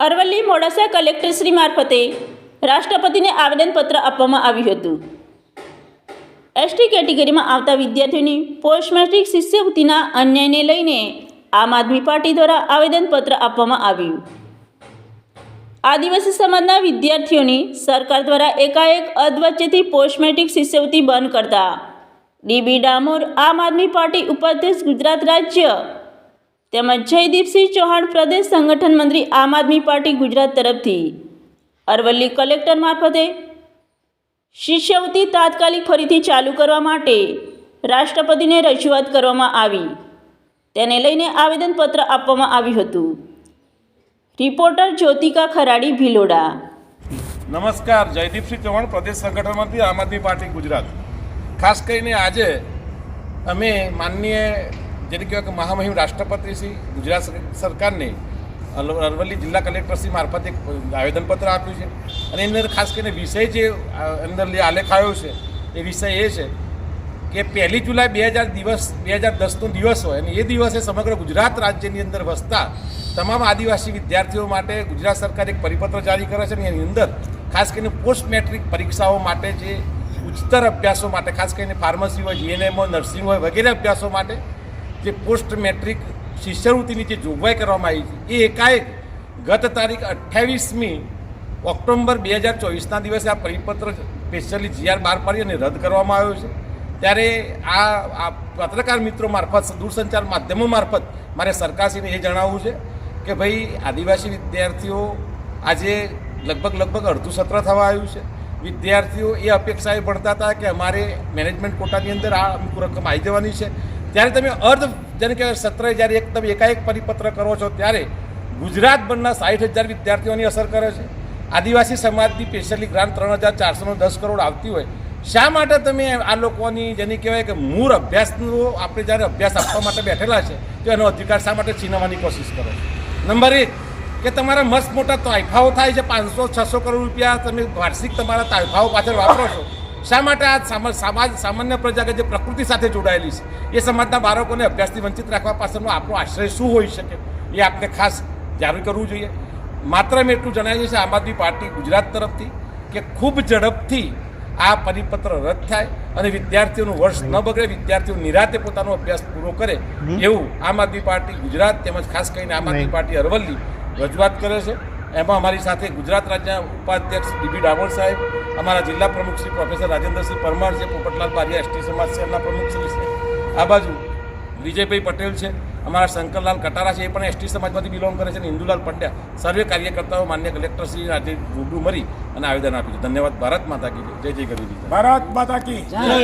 અરવલ્લી મોડાસા કલેક્ટરશ્રી મારફતે રાષ્ટ્રપતિને આવેદનપત્ર આપવામાં આવ્યું હતું. એસટી કેટેગરીમાં આવતા વિદ્યાર્થીઓની પોસ્ટ મેટ્રિક શિષ્યવૃત્તિના અન્યાયને લઈને આમ આદમી પાર્ટી દ્વારા આવેદનપત્ર આપવામાં આવ્યું. આદિવાસી સમાજના વિદ્યાર્થીઓની સરકાર દ્વારા એકાએક અધવચ્ચેથી પોસ્ટ મેટ્રિક શિષ્યવૃત્તિ બંધ કરતા ડીબી ડામોર આમ આદમી પાર્ટી ઉપાધ્યક્ષ ગુજરાત રાજ્ય તેમજ જયદીપસિંહ ચૌહાણ પ્રદેશ સંગઠન મંત્રી આમ આદમી પાર્ટી ગુજરાત તરફથી. અરવલ્લી કલેક્ટર મારફતે શિષ્યવૃત્તિ તાત્કાલિક ફરીથી ચાલુ કરવા માટે રાષ્ટ્રપતિને રજૂઆત કરવામાં આવી. તેને લઈને આવેદનપત્ર આપવામાં આવ્યું હતું. રિપોર્ટર જ્યોતિકા ખરાડી, ભિલોડા. નમસ્કાર, જયદીપસિંહ ચૌહાણ પ્રદેશ સંગઠનમાંથી આમ આદમી પાર્ટી ગુજરાત. ખાસ કરીને આજે અમે માનનીય જેને કહેવાય કે મહામહિમ રાષ્ટ્રપતિ શ્રી ગુજરાત સરકારને અરવલ્લી જિલ્લા કલેક્ટરશ્રી મારફતે એક આવેદનપત્ર આપ્યું છે. અને એની અંદર ખાસ કરીને વિષય જે અંદર આલેખ આવ્યો છે, એ વિષય એ છે કે પહેલી જુલાઈ બે હજાર દિવસ, બે હજાર દસનો દિવસ હોય અને એ દિવસે સમગ્ર ગુજરાત રાજ્યની અંદર વસતા તમામ આદિવાસી વિદ્યાર્થીઓ માટે ગુજરાત સરકાર એક પરિપત્ર જારી કરે છે અને એની અંદર ખાસ કરીને પોસ્ટ મેટ્રિક પરીક્ષાઓ માટે જે ઉચ્ચતર અભ્યાસો માટે, ખાસ કરીને ફાર્મસી હોય જીએનએમ હોય, નર્સિંગ હોય વગેરે અભ્યાસો માટે જે પોસ્ટ મેટ્રિક શિષ્યવૃત્તિની જે જોગવાઈ કરવામાં આવી છે, એ એકાએક ગત તારીખ અઠ્ઠાવીસમી ઓક્ટોબર બે હજાર ચોવીસના દિવસે આ પરિપત્ર સ્પેશિયલી જીઆર બહાર પાડી અને રદ કરવામાં આવ્યો છે. ત્યારે આ પત્રકાર મિત્રો મારફત, દૂરસંચાર માધ્યમો મારફત મારે સરકારશ્રીને એ જણાવવું છે કે ભાઈ, આદિવાસી વિદ્યાર્થીઓ આજે લગભગ લગભગ અડધું સત્ર થવા આવ્યું છે. વિદ્યાર્થીઓ એ અપેક્ષાએ ભણતા હતા કે અમારે મેનેજમેન્ટ કોટાની અંદર આ અમુક રકમ આવી જવાની છે. ત્યારે તમે અર્ધ, જેને કહેવાય સત્ર જ્યારે એક તમે એકાએક પરિપત્ર કરો છો, ત્યારે ગુજરાતભરના સાઠ હજાર વિદ્યાર્થીઓની અસર કરે છે. આદિવાસી સમાજની સ્પેશિયલી ગ્રાન્ટ ત્રણ હજાર ચારસોનો દસ કરોડ આવતી હોય, શા માટે તમે આ લોકોની, જેની કહેવાય કે મૂળ અભ્યાસનો આપણે જ્યારે અભ્યાસ આપવા માટે બેઠેલા છે, તો એનો અધિકાર શા માટે છીનવવાની કોશિશ કરો નંબર એક, કે તમારા મસ્ત મોટા તાઇફાઓ થાય છે, પાંચસો, છસો કરોડ રૂપિયા તમે વાર્ષિક તમારા તાઇફાઓ પાછળ વાપરો છો. શા માટે આ સમાજ સામાન્ય પ્રજા કે જે પ્રકૃતિ સાથે જોડાયેલી છે એ સમાજના બાળકોને અભ્યાસથી વંચિત રાખવા પાછળનો આપણો આશ્રય શું હોઈ શકે એ આપણે ખાસ જાહેર કરવું જોઈએ. માત્ર મેં એટલું જણાવીએ છે આમ આદમી પાર્ટી ગુજરાત તરફથી કે ખૂબ ઝડપથી આ પરિપત્ર રદ થાય અને વિદ્યાર્થીઓનું વર્ષ ન બગડે વિદ્યાર્થીઓ નિરાતે પોતાનો અભ્યાસ પૂરો કરે એવું આમ આદમી પાર્ટી ગુજરાત તેમજ ખાસ કરીને આમ આદમી પાર્ટી અરવલ્લી રજૂઆત કરે છે. એમાં અમારી સાથે ગુજરાત રાજ્યના ઉપાધ્યક્ષ ડીબી ડામોર સાહેબ, અમારા જિલ્લા પ્રમુખ શ્રી પ્રોફેસર રાજેન્દ્રસિંહ પરમાર છે, પોપટલાલ બારિયા, એસટી સમાજ શહેરના પ્રમુખ શ્રી છે. આ બાજુ વિજયભાઈ પટેલ છે, અમારા શંકરલાલ કટારા છે, એ પણ એસટી સમાજમાંથી બિલોંગ કરે છે અને ઇન્દુલાલ પંડ્યા, સર્વે કાર્યકર્તાઓ, માન્ય કલેક્ટરશ્રી આજે રૂબરૂ મળી અને આવેદન આપ્યું છે. ધન્યવાદ, ભારત માતા કી જય. જય ગરીબી ભારત માતા કી જય.